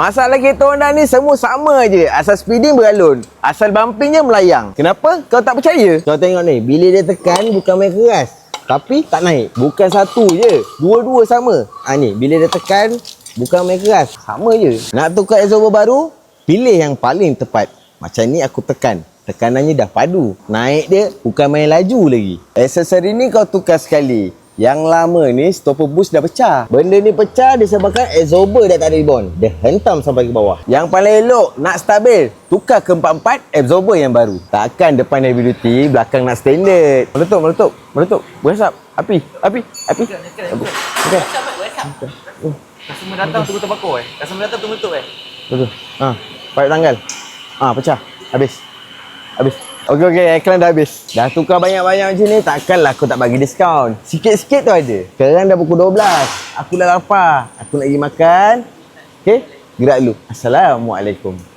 Masalah kereta Honda ni semua sama je. Asal speeding beralun. Asal bumping je melayang. Kenapa? Kau tak percaya? Kau tengok ni. Bila dia tekan bukan main keras. Tapi tak naik. Bukan satu je. Dua-dua sama. Ha ni. Bila dia tekan bukan main keras. Sama je. Nak tukar absorber baru? Pilih yang paling tepat. Macam ni aku tekan. Tekanannya dah padu. Naik dia bukan main laju lagi. Aksesori ni kau tukar sekali. Yang lama ni stopper boost dah pecah. Benda ni pecah disebabkan absorber dah tak ada rebound. Dia hentam sampai ke bawah. Yang paling elok nak stabil, tukar ke 44 absorber yang baru. Takkan depan heavy duty, belakang nak standard. Meletup, meletup, meletup. Berasap. Api, api, api. Okey. Customer datang tunggu terbakar eh. Customer datang tunggu tutup eh. Betul. Ha, paip tanggal. Ha, pecah. Habis. Habis. Okey okey, iklan dah habis. Dah tukar banyak-banyak macam ni, takkanlah aku tak bagi diskaun. Sikit-sikit tu ada. Sekarang dah pukul 12. Aku dah lapar. Aku nak pergi makan. Okey, gerak dulu. Assalamualaikum.